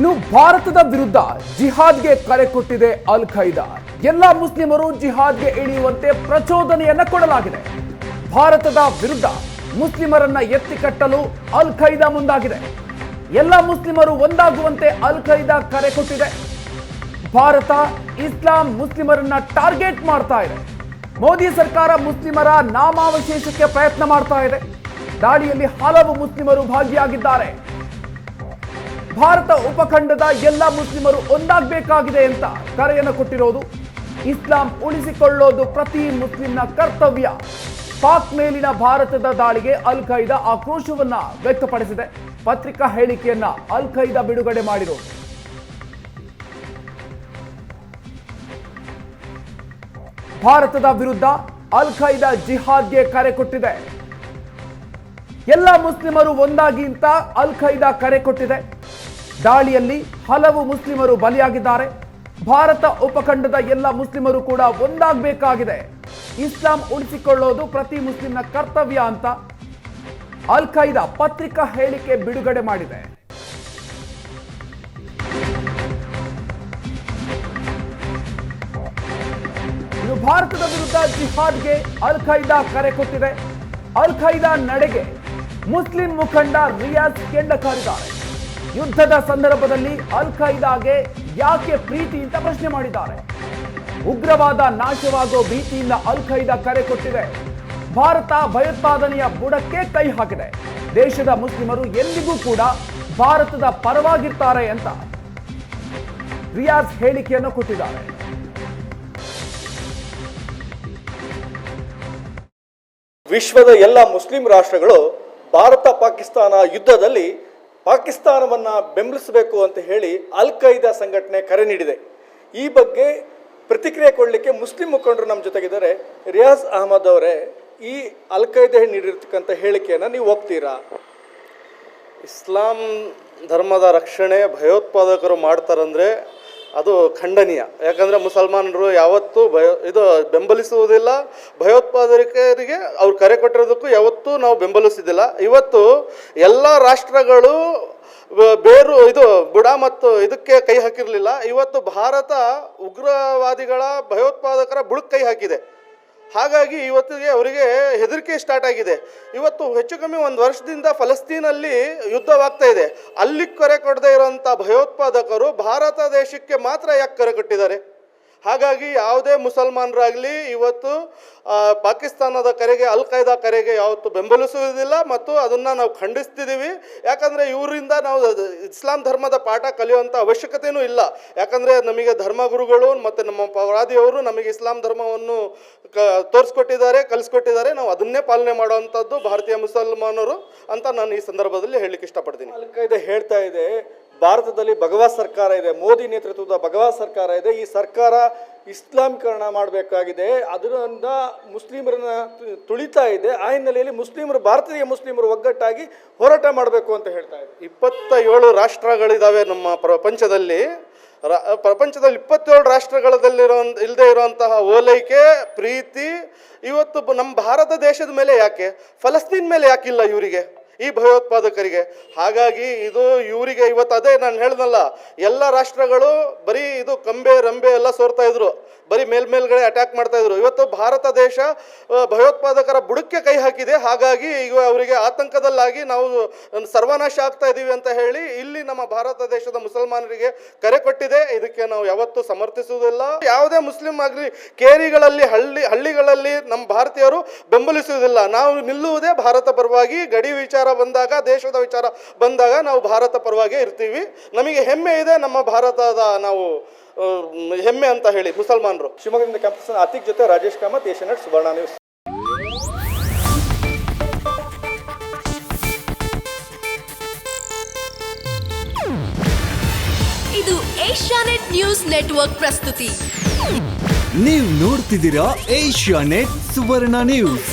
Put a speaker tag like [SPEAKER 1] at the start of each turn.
[SPEAKER 1] ಇನ್ನು ಭಾರತದ ವಿರುದ್ಧ ಜಿಹಾದ್ಗೆ ಕರೆ ಕೊಟ್ಟಿದೆ ಅಲ್ ಖೈದಾ ಎಲ್ಲ ಮುಸ್ಲಿಮರು ಜಿಹಾದ್ಗೆ ಇಳಿಯುವಂತೆ ಪ್ರಚೋದನೆಯನ್ನ ಕೊಡಲಾಗಿದೆ. ಭಾರತದ ವಿರುದ್ಧ ಮುಸ್ಲಿಮರನ್ನ ಎತ್ತಿ ಕಟ್ಟಲು ಅಲ್ ಖೈದಾ ಮುಂದಾಗಿದೆ. ಎಲ್ಲ ಮುಸ್ಲಿಮರು ಒಂದಾಗುವಂತೆ ಅಲ್ ಖೈದಾ ಕರೆ ಕೊಟ್ಟಿದೆ. ಭಾರತ, ಇಸ್ಲಾಂ ಮುಸ್ಲಿಮರನ್ನ ಟಾರ್ಗೆಟ್ ಮಾಡ್ತಾ ಇದೆ. ಮೋದಿ ಸರ್ಕಾರ ಮುಸ್ಲಿಮರ ನಾಮಾವಶೇಷಕ್ಕೆ ಪ್ರಯತ್ನ ಮಾಡ್ತಾ ಇದೆ. ದಾಳಿಯಲ್ಲಿ ಹಲವು ಮುಸ್ಲಿಮರು ಭಾಗಿಯಾಗಿದ್ದಾರೆ. ಭಾರತ ಉಪಖಂಡದ ಎಲ್ಲ ಮುಸ್ಲಿಮರು ಒಂದಾಗಬೇಕಾಗಿದೆ ಅಂತ ಕರೆಯನ್ನು ಕೊಟ್ಟಿರೋದು. ಇಸ್ಲಾಂ ಉಳಿಸಿಕೊಳ್ಳೋದು ಪ್ರತಿ ಮುಸ್ಲಿಂನ ಕರ್ತವ್ಯ. ಪಾಕ್ ಮೇಲಿನ ಭಾರತದ ದಾಳಿಗೆ ಅಲ್ ಖೈದಾ ಆಕ್ರೋಶವನ್ನ ವ್ಯಕ್ತಪಡಿಸಿದೆ. ಪತ್ರಿಕಾ ಹೇಳಿಕೆಯನ್ನ ಅಲ್ ಖೈದಾ ಬಿಡುಗಡೆ ಮಾಡಿರೋದು ಭಾರತದ ವಿರುದ್ಧ ಅಲ್ ಖೈದಾ ಜಿಹಾದ್ಗೆ ಕರೆ ಕೊಟ್ಟಿದೆ. ಎಲ್ಲ ಮುಸ್ಲಿಮರು ಒಂದಾಗಿ ಅಂತ ಅಲ್ ಖೈದಾ ಕರೆ ಕೊಟ್ಟಿದೆ. ದಾಳಿಯಲ್ಲಿ ಹಲವು ಮುಸ್ಲಿಮರು ಬಲಿಯಾಗಿದ್ದಾರೆ. ಭಾರತ ಉಪಖಂಡದ ಎಲ್ಲ ಮುಸ್ಲಿಮರು ಕೂಡ ಒಂದಾಗಬೇಕಾಗಿದೆ. ಇಸ್ಲಾಂ ಉಳಿಸಿಕೊಳ್ಳೋದು ಪ್ರತಿ ಮುಸ್ಲಿಂನ ಕರ್ತವ್ಯ ಅಂತ ಅಲ್ ಖೈದಾ ಪತ್ರಿಕಾ ಹೇಳಿಕೆ ಬಿಡುಗಡೆ ಮಾಡಿದೆ. ಇದು ಭಾರತದ ವಿರುದ್ಧ ಜಿಹಾದ್ಗೆ ಅಲ್ ಖೈದಾ ಕರೆ ಕೊಟ್ಟಿದೆ. ಅಲ್ ಖೈದಾ ನಡೆಗೆ ಮುಸ್ಲಿಂ ಮುಖಂಡ ರಿಯಾಜ್ ಕೆಂಡ ಕಾರಿದ್ದಾರೆ ಯುದ್ಧದ ಸಂದರ್ಭದಲ್ಲಿ ಅಲ್ ಖೈದಾಗೆ ಯಾಕೆ ಪ್ರೀತಿ ಅಂತ ಪ್ರಶ್ನೆ ಮಾಡಿದ್ದಾರೆ. ಉಗ್ರವಾದ ನಾಶವಾಗೋ ಭೀತಿಯಿಂದ ಅಲ್ ಖೈದಾ ಕರೆ ಕೊಟ್ಟಿದೆ. ಭಾರತ ಭಯೋತ್ಪಾದನೆಯ ಬುಡಕ್ಕೆ ಕೈ ಹಾಕಿದೆ. ದೇಶದ ಮುಸ್ಲಿಮರು ಎಲ್ಲಿಗೂ ಕೂಡ ಭಾರತದ ಪರವಾಗಿರ್ತಾರೆ ಅಂತ ರಿಯಾಜ್ ಹೇಳಿಕೆಯನ್ನು ಕೊಟ್ಟಿದ್ದಾರೆ.
[SPEAKER 2] ವಿಶ್ವದ ಎಲ್ಲ ಮುಸ್ಲಿಂ ರಾಷ್ಟ್ರಗಳು ಭಾರತ ಪಾಕಿಸ್ತಾನ ಯುದ್ಧದಲ್ಲಿ ಪಾಕಿಸ್ತಾನವನ್ನು ಬೆಂಬಲಿಸಬೇಕು ಅಂತ ಹೇಳಿ ಅಲ್ ಖೈದಾ ಸಂಘಟನೆ ಕರೆ ನೀಡಿದೆ. ಈ ಬಗ್ಗೆ ಪ್ರತಿಕ್ರಿಯೆ ಕೊಡಲಿಕ್ಕೆ ಮುಸ್ಲಿಂ ಮುಖಂಡರು ನಮ್ಮ ಜೊತೆಗಿದ್ದಾರೆ. ರಿಯಾಜ್ ಅಹಮದ್ ಅವರೇ, ಈ ಅಲ್ ಖೈದಾ ನೀಡಿರ್ತಕ್ಕಂಥ ಹೇಳಿಕೆಯನ್ನು ನೀವು ಒಪ್ತೀರಾ?
[SPEAKER 3] ಇಸ್ಲಾಂ ಧರ್ಮದ ರಕ್ಷಣೆ ಭಯೋತ್ಪಾದಕರು ಮಾಡ್ತಾರಂದ್ರೆ ಅದು ಖಂಡನೀಯ. ಯಾಕಂದರೆ ಮುಸಲ್ಮಾನರು ಯಾವತ್ತೂ ಭಯ, ಇದು ಬೆಂಬಲಿಸುವುದಿಲ್ಲ. ಭಯೋತ್ಪಾದಕರಿಗೆ ಅವ್ರು ಕರೆ ಕೊಟ್ಟಿರೋದಕ್ಕೂ ಯಾವತ್ತೂ ನಾವು ಬೆಂಬಲಿಸಿದಿಲ್ಲ ಇವತ್ತು ಎಲ್ಲ ರಾಷ್ಟ್ರಗಳು ಬೇರು, ಇದು ಬುಡ ಮತ್ತು ಇದಕ್ಕೆ ಕೈ ಹಾಕಿರಲಿಲ್ಲ. ಇವತ್ತು ಭಾರತ ಉಗ್ರವಾದಿಗಳ ಭಯೋತ್ಪಾದಕರ ಬುಡಕ್ಕೆ ಕೈ ಹಾಕಿದೆ. ಹಾಗಾಗಿ ಇವತ್ತಿಗೆ ಅವರಿಗೆ ಹೆದರಿಕೆ ಸ್ಟಾರ್ಟ್ ಆಗಿದೆ. ಇವತ್ತು ಹೆಚ್ಚು ಕಮ್ಮಿ ಒಂದು ವರ್ಷದಿಂದ ಫಲಸ್ತೀನಲ್ಲಿ ಯುದ್ಧವಾಗ್ತಾ ಇದೆ. ಅಲ್ಲಿ ಕರೆ ಕೊಡದೇ ಇರೋಂಥ ಭಯೋತ್ಪಾದಕರು ಭಾರತ ದೇಶಕ್ಕೆ ಮಾತ್ರ ಯಾಕೆ ಕರೆ ಕೊಟ್ಟಿದ್ದಾರೆ? ಹಾಗಾಗಿ ಯಾವುದೇ ಮುಸಲ್ಮಾನರಾಗಲಿ ಇವತ್ತು ಪಾಕಿಸ್ತಾನದ ಕರೆಗೆ ಅಲ್ ಖೈದಾ ಕರೆಗೆ ಯಾವತ್ತು ಬೆಂಬಲಿಸುವುದಿಲ್ಲ ಮತ್ತು ಅದನ್ನು ನಾವು ಖಂಡಿಸ್ತಿದ್ದೀವಿ. ಯಾಕಂದರೆ ಇವರಿಂದ ನಾವು ಇಸ್ಲಾಂ ಧರ್ಮದ ಪಾಠ ಕಲಿಯುವಂಥ ಅವಶ್ಯಕತೆಯೂ ಇಲ್ಲ. ಯಾಕಂದರೆ ನಮಗೆ ಧರ್ಮಗುರುಗಳು ಮತ್ತು ನಮ್ಮ ಪೌರಾದಿಯವರು ನಮಗೆ ಇಸ್ಲಾಂ ಧರ್ಮವನ್ನು ಕ, ತೋರಿಸ್ಕೊಟ್ಟಿದ್ದಾರೆ, ಕಲಿಸ್ಕೊಟ್ಟಿದ್ದಾರೆ. ನಾವು ಅದನ್ನೇ ಪಾಲನೆ ಮಾಡುವಂಥದ್ದು ಭಾರತೀಯ ಮುಸಲ್ಮಾನರು ಅಂತ ನಾನು ಈ ಸಂದರ್ಭದಲ್ಲಿ ಹೇಳಲಿಕ್ಕೆ ಇಷ್ಟಪಡ್ತೀನಿ.
[SPEAKER 2] ಅಲ್ ಖೈದಾ ಹೇಳ್ತಾ ಇದೆ ಭಾರತದಲ್ಲಿ ಭಗವಾ ಸರ್ಕಾರ ಇದೆ, ಮೋದಿ ನೇತೃತ್ವದ ಭಗವಾ ಸರ್ಕಾರ ಇದೆ, ಈ ಸರ್ಕಾರ ಇಸ್ಲಾಮೀಕರಣ ಮಾಡಬೇಕಾಗಿದೆ. ಅದರಿಂದ ಮುಸ್ಲಿಮರನ್ನ ತುಳಿತಾ ಇದೆ. ಆ ಹಿನ್ನೆಲೆಯಲ್ಲಿ ಮುಸ್ಲಿಮರು, ಭಾರತೀಯ ಮುಸ್ಲಿಮರು ಒಗ್ಗಟ್ಟಾಗಿ ಹೋರಾಟ ಮಾಡಬೇಕು ಅಂತ ಹೇಳ್ತಾ ಇದೆ
[SPEAKER 3] ಇಪ್ಪತ್ತ ಏಳು ರಾಷ್ಟ್ರಗಳಿದ್ದಾವೆ ನಮ್ಮ ಪ್ರಪಂಚದಲ್ಲಿ. ಪ್ರಪಂಚದಲ್ಲಿ ಇಪ್ಪತ್ತೇಳು ರಾಷ್ಟ್ರಗಳಲ್ಲಿರೋ ಇಲ್ಲದೆ ಇರುವಂತಹ ಓಲೈಕೆ, ಪ್ರೀತಿ, ಇವತ್ತು ನಮ್ಮ ಭಾರತ ದೇಶದ ಮೇಲೆ ಯಾಕೆ, ಫಲಸ್ತೀನ್ ಮೇಲೆ ಯಾಕಿಲ್ಲ ಇವರಿಗೆ? ಈ ಭಯೋತ್ಪಾದಕರಿಗೆ. ಹಾಗಾಗಿ ಇದು ಇವರಿಗೆ ಇವತ್ತು ಅದೇ ನಾನು ಹೇಳ್ದಲ್ಲ, ಎಲ್ಲ ರಾಷ್ಟ್ರಗಳು ಬರೀ ಇದು ಕಂಬೆ, ರಂಬೆ ಎಲ್ಲ ಸೋರ್ತಾ ಇದ್ರು. ಬರೀ ಮೇಲ್ಮೇಲ್ಗಡೆ ಅಟ್ಯಾಕ್ ಮಾಡ್ತಾ ಇದ್ರು. ಇವತ್ತು ಭಾರತ ದೇಶ ಭಯೋತ್ಪಾದಕರ ಬುಡಕ್ಕೆ ಕೈ ಹಾಕಿದೆ. ಹಾಗಾಗಿ ಈಗ ಅವರಿಗೆ ಆತಂಕದಲ್ಲಾಗಿ ನಾವು ಸರ್ವನಾಶ ಆಗ್ತಾ ಇದ್ದೀವಿ ಅಂತ ಹೇಳಿ ಇಲ್ಲಿ ನಮ್ಮ ಭಾರತ ದೇಶದ ಮುಸಲ್ಮಾನರಿಗೆ ಕರೆ ಕೊಟ್ಟಿದೆ. ಇದಕ್ಕೆ ನಾವು ಯಾವತ್ತೂ ಸಮರ್ಥಿಸುವುದಿಲ್ಲ. ಯಾವುದೇ ಮುಸ್ಲಿಂ ಆಗಲಿ, ಕೇರಿಗಳಲ್ಲಿ, ಹಳ್ಳಿ, ಹಳ್ಳಿಗಳಲ್ಲಿ ನಮ್ಮ ಭಾರತೀಯರು ಬೆಂಬಲಿಸುವುದಿಲ್ಲ. ನಾವು ನಿಲ್ಲುವುದೇ ಭಾರತ ಪರವಾಗಿ ಗಡಿ ವಿಚಾರ ಬಂದಾಗ ದೇಶದ ವಿಚಾರ ಬಂದಾಗ ನಾವು ಭಾರತ ಪರವಾಗಿ ಇರ್ತೀವಿ. ನಮಗೆ ಹೆಮ್ಮೆ ಇದೆ ನಮ್ಮ ಭಾರತದ ನಾವು ಹೆಮ್ಮೆ ಅಂತ ಹೇಳಿ ಮುಸಲ್ಮಾನರು.
[SPEAKER 2] ಶಿವಮೊಗ್ಗದಿಂದ ಕ್ಯಾಂಪಸ್ ಅತಿಕ್ ಜೊತೆ ರಾಜೇಶ್ ಕಾಮತ್ ಏಷ್ಯಾನೆಟ್ ಸುವರ್ಣ ನ್ಯೂಸ್.
[SPEAKER 4] ಇದು ಏಷ್ಯಾನೆಟ್ ನ್ಯೂಸ್ ನೆಟ್ವರ್ಕ್ ಪ್ರಸ್ತುತಿ.
[SPEAKER 5] ನೀವು ನೋಡ್ತಿದ್ದೀರಾ ಏಷ್ಯಾ ನೆಟ್ ಸುವರ್ಣ ನ್ಯೂಸ್.